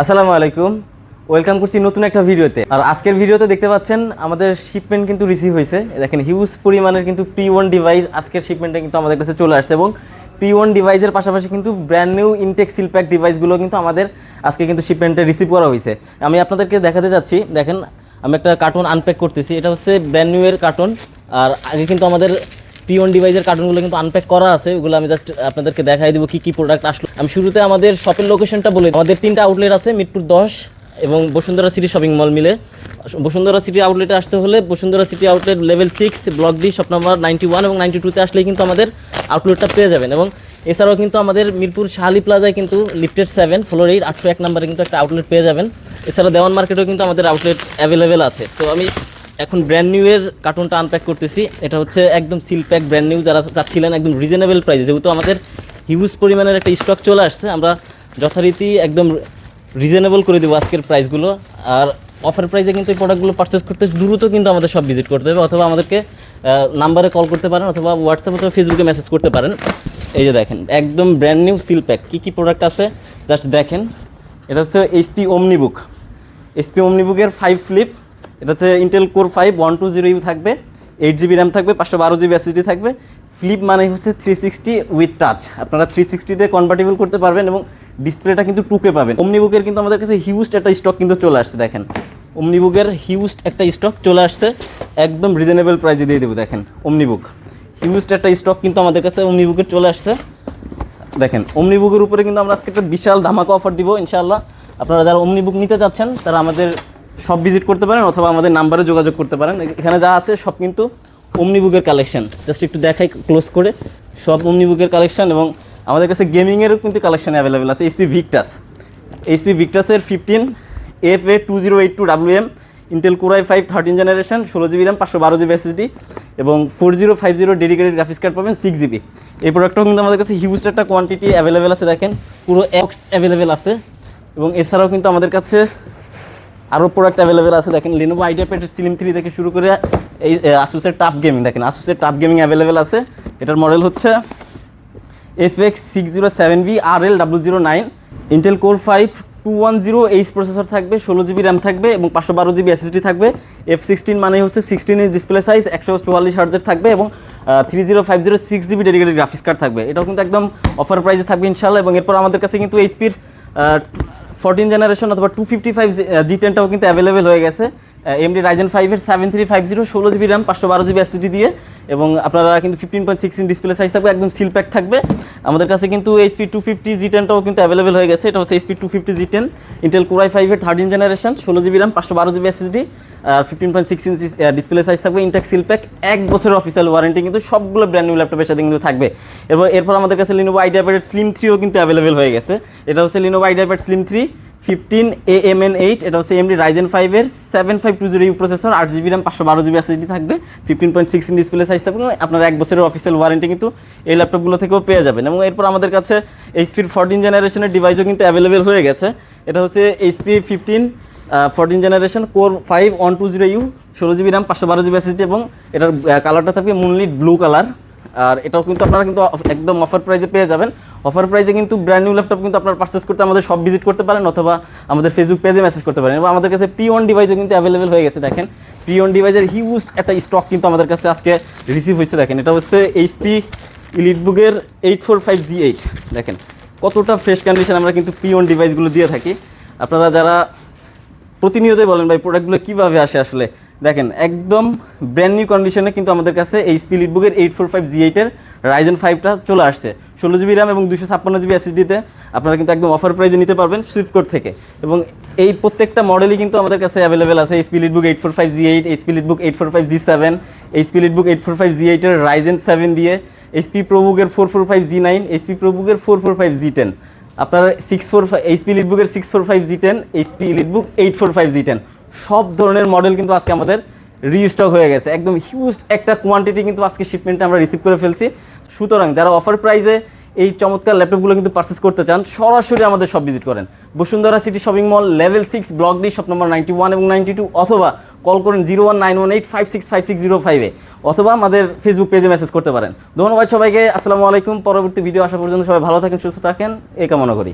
আসসালামু আলাইকুম। ওয়েলকাম করছি নতুন একটা ভিডিওতে। আর আজকের ভিডিওতে দেখতে পাচ্ছেন, আমাদের শিপমেন্ট কিন্তু রিসিভ হয়েছে। দেখেন হিউজ পরিমাণের কিন্তু পি ওয়ান ডিভাইস আজকের শিপমেন্টে কিন্তু আমাদের কাছে চলে আসছে এবং পি ওয়ান ডিভাইসের পাশাপাশি কিন্তু ব্র্যান্ড নিউ ইনটেক সিলপ্যাক ডিভাইসগুলো কিন্তু আমাদের আজকে কিন্তু শিপমেন্টে রিসিভ করা হয়েছে। আমি আপনাদেরকে দেখাতে যাচ্ছি, দেখেন, আমি একটা কার্টুন আনপ্যাক করতেছি। এটা হচ্ছে ব্র্যান্ড নিউ এর কার্টুন আর আগে কিন্তু আমাদের পি ওয়ান ডিভাইসের কার্টুনগুলো কিন্তু আনপ্যাক করা আছে, ওগুলো আমি জাস্ট আপনাদেরকে দেখাই দিব কি কি প্রোডাক্ট আসলো। আমি শুরুতে আমাদের শপের লোকেশনটা বলে আমাদের তিনটা আউটলেট আছে, মিরপুর দশ এবং বসুন্ধরা সিটি শপিং মল মিলে। বসুন্ধরা সিটি আউটলেটে আসতে হলে Bashundhara city outlet level six block D shop number ninety one এবং নাইনটি টুতে আসলেই কিন্তু আমাদের আউটলেটটা পেয়ে যাবেন। এবং এছাড়াও কিন্তু আমাদের মিরপুর শাহালি প্লাজায় কিন্তু লিফটেড সেভেন ফ্লোর এইট আটশো এক নাম্বারে কিন্তু একটা আউটলেট পেয়ে যাবেন। এছাড়া দেওয়ান মার্কেটেও কিন্তু আমাদের আউটলেট অ্যাভেলেবেল আছে। তো আমি এখন ব্র্যান্ড নিউ এর কার্টুনটা আনপ্যাক করতেছি। এটা হচ্ছে একদম সিল প্যাক ব্র্যান্ড নিউ যারা চাচ্ছিলেন একদম রিজনেবল প্রাইসে যেহেতু আমাদের হিউজ পরিমাণের একটা স্টক চলে আসছে, আমরা যথারীতি একদম রিজনেবল করে দেবো আজকের প্রাইসগুলো আর অফার প্রাইসে কিন্তু এই প্রোডাক্টগুলো পারচেস করতে দ্রুত কিন্তু আমাদের সব ভিজিট করতে হবে, অথবা আমাদেরকে নাম্বারে কল করতে পারেন, অথবা হোয়াটসঅ্যাপ অথবা ফেসবুকে মেসেজ করতে পারেন। এই যে দেখেন, একদম ব্র্যান্ড নিউ সিল প্যাক কী কী প্রোডাক্ট আছে? জাস্ট দেখেন। এটা হচ্ছে এইচপি ওমনি বুক এসপি ওমনিবুকের ফাইভ ফ্লিপ এটা হচ্ছে Intel core five one two zero U থাকবে এইট জিবি র্যাম থাকবে, পাঁচশো বারো জিবি এসএসডি থাকবে। ফ্লিপ মানে হচ্ছে থ্রি সিক্সটি উইথ টাচ আপনারা থ্রি সিক্সটিতে কনভার্টেবল করতে পারবেন এবং ডিসপ্লেটা কিন্তু টুকে পাবেন। ওমনিবুকের কিন্তু আমাদের কাছে হিউজ একটা স্টক কিন্তু চলে আসছে, দেখেন। ওমনিবুকের হিউজ একটা স্টক চলে আসছে, একদম রিজনেবল প্রাইসে দিয়ে দেবো, দেখেন ওমনিবুক হিউজ একটা স্টক কিন্তু আমাদের কাছে ওমনিবুকের চলে আসছে। দেখেন অমনি বুকের উপরে কিন্তু আমরা আজকে একটা বিশাল ধামাকা অফার দিব, ইনশাআল্লাহ। আপনারা যারা অমনি বুক নিতে চাচ্ছেন, তারা আমাদের সব ভিজিট করতে পারেন অথবা আমাদের নাম্বারে যোগাযোগ করতে পারেন। এখানে যা আছে সব কিন্তু অমনি বুকের কালেকশন জাস্ট একটু দেখাই ক্লোজ করে। সব অমনি বুকের কালেকশন এবং আমাদের কাছে গেমিংয়েরও কিন্তু কালেকশন অ্যাভেলেবেল আছে। HP Victus HP ভিক্টাসের fifteen F A two zero eight two W M Intel core i five thirteen generation ষোলো জিবি র্যাম পাঁচশো বারো জিবি এসএসডি এবং four zero five zero dedicated graphics card পাবেন six GB এই প্রোডাক্টটাও কিন্তু আমাদের কাছে হিউজ একটা কোয়ান্টিটি অ্যাভেলেবেল আছে, দেখেন। পুরো এক্স অ্যাভেলেবেল আছে। এবং এছাড়াও কিন্তু আমাদের কাছে আরও প্রোডাক্ট অ্যাভেলেবেল আছে। দেখেন Lenovo idea pad slim three থেকে শুরু করে এই আসুসের টাফ গেমিং দেখেন আসুসের টাফ গেমিং অ্যাভেলেবেল আছে। এটার মডেল হচ্ছে F X six zero seven B R L W zero nine Intel core five two one zero H processor থাকবে, ষোলো জিবি র্যাম থাকবে এবং পাঁচশো বারো জিবি এসএসডি থাকবে। এফ সিক্সটিন মানে হচ্ছে সিক্সটিন ইঞ্চ ডিসপ্লে সাইজ একশো চুয়াল্লিশ হার্জের থাকবে এবং three zero five zero six GB dedicated graphics card থাকবে। এটাও কিন্তু একদম অফার প্রাইসে থাকবে ইনশাল্লাহ এবং এরপর আমাদের কাছে কিন্তু এইচপির ফোরটিন জেনারেশন অথবা টু ফিফটি ফাইভ জি টেনটাও কিন্তু অ্যাভেলেবেল হয়ে গেছে। এমডি রাইজেন ফাইভের সেভেন থ্রি ফাইভ জিরো ষোলো জিবি র্যাম পাঁচশো বারো জিবি এসিডি দিয়ে। এবং আপনারা কিন্তু fifteen point six inch display size থাকবে, একদম সিল প্যাক থাকবে। আমাদের কাছে কিন্তু এইচপি টু ফিফটি জি টেনটাও কিন্তু অ্যাভেলেবেল হয়ে গেছে। এটা হচ্ছে HP two fifty G ten Intel core i ফাইভের থার্টিন জেনারেশন ষোলো জিবি র্যাম পাঁচশো বারো জিবি এসএসডি আর fifteen point six inch display size থাকবে ইনটেক সিল প্যাক এক বছরের অফিসিয়াল ওয়ারেন্টি কিন্তু সবগুলো ব্র্যান্ড নিউ ল্যাপটপের সাথে কিন্তু থাকবে। এরপর এরপর আমাদের কাছে লিনোভো আইডিয়া প্যাডের স্লিম থ্রিও কিন্তু অ্যাভেলেবেল হয়ে গেছে। এটা হচ্ছে Lenovo IdeaPad Slim three fifteen A M N eight এটা হচ্ছে এমডি রাইজেন ফাইভের seven five two zero U processor আট জিবি র্যাম পাঁচশো বারো জিবি এসএসডি থাকবে fifteen point six display size থাকবে আপনার এক বছরের অফিসিয়াল ওয়ারেন্টি কিন্তু এই ল্যাপটপগুলো থেকেও পেয়ে যাবেন। এবং এরপর আমাদের কাছে এইচপির ফোরটিন জেনারেশনের ডিভাইসও কিন্তু অ্যাভেলেবেল হয়ে গেছে। এটা হচ্ছে HP fifteen fourteen generation core five one two zero U ষোলো জিবি র্যাম পাঁচশো বারো জিবি এসএসডি এবং এটার কালারটা থাকবে মুনলিট ব্লু কালার আর এটাও কিন্তু আপনারা কিন্তু একদম অফার প্রাইজে পেয়ে যাবেন। অফার প্রাইজে কিন্তু ব্র্যান্ড নিউ ল্যাপটপ কিন্তু আপনারা পারচেস করতে আমাদের সব ভিজিট করতে পারেন অথবা আমাদের ফেসবুক পেজে মেসেজ করতে পারেন। এবং আমাদের কাছে পি ওয়ান ডিভাইসও কিন্তু অ্যাভেলেবেল হয়ে গেছে, দেখেন। পি ওয়ান ডিভাইসের হিউজ একটা স্টক কিন্তু আমাদের কাছে আজকে রিসিভ হয়েছে, দেখেন। এটা হচ্ছে HP ইলিটবুকের eight four five G eight দেখেন। কতটা ফ্রেশ কন্ডিশন আমরা কিন্তু পি ওয়ান ডিভাইসগুলো দিয়ে থাকি। আপনারা যারা প্রতিনিয়তই বলেন, ভাই প্রোডাক্টগুলো কীভাবে আসে আসলে? দেখেন, একদম ব্র্যান্ড নিউ কন্ডিশনে কিন্তু আমাদের কাছে এই স্পিলিট বুকের এইট ফোর ফাইভ জি এইটের রাইজেন ফাইভটা চলে আসছে। ষোলো জিবি র্যাম এবং দুশো ছাপ্পান্ন জিবি এসএসডিতে আপনারা কিন্তু একদম অফার প্রাইজে নিতে পারবেন সুইফটকোড থেকে। এবং এই প্রত্যেকটা মডেলই কিন্তু আমাদের কাছে অ্যাভেলেবেল আছে এই split book eight four five G eight এই split book eight four five G seven এই split book eight four five G এইটের রাইজেন সেভেন দিয়ে HP প্রোবুকের four four five G nine HP প্রোবুকের four four five G ten আপনার six four five HP লিটবুকের six four five G ten HP EliteBook eight four five G ten সব ধরনের model কিন্তু আজকে আমাদের restock হয়ে গেছে। একদম হিউজ একটা কোয়ান্টিটি কিন্তু আজকে শিপমেন্টটা আমরা রিসিভ করে ফেলছি। সুতরাং যারা অফার প্রাইজে এই চমৎকার ল্যাপটপগুলো কিন্তু পারচেস করতে চান, সরাসরি আমাদের সব ভিজিট করেন। Bashundhara city shopping mall level six block D shop number ninety one এবং নাইনটি টু অথবা কল করেন zero one nine one eight five six five six zero ফাইভে অথবা আমাদের ফেসবুক পেজে মেসেজ করতে পারেন। ধন্যবাদ সবাইকে, আসসালামু আলাইকুম, পরবর্তী ভিডিও আসা পর্যন্ত সবাই ভালো থাকেন, সুস্থ থাকেন, এই কামনা করি।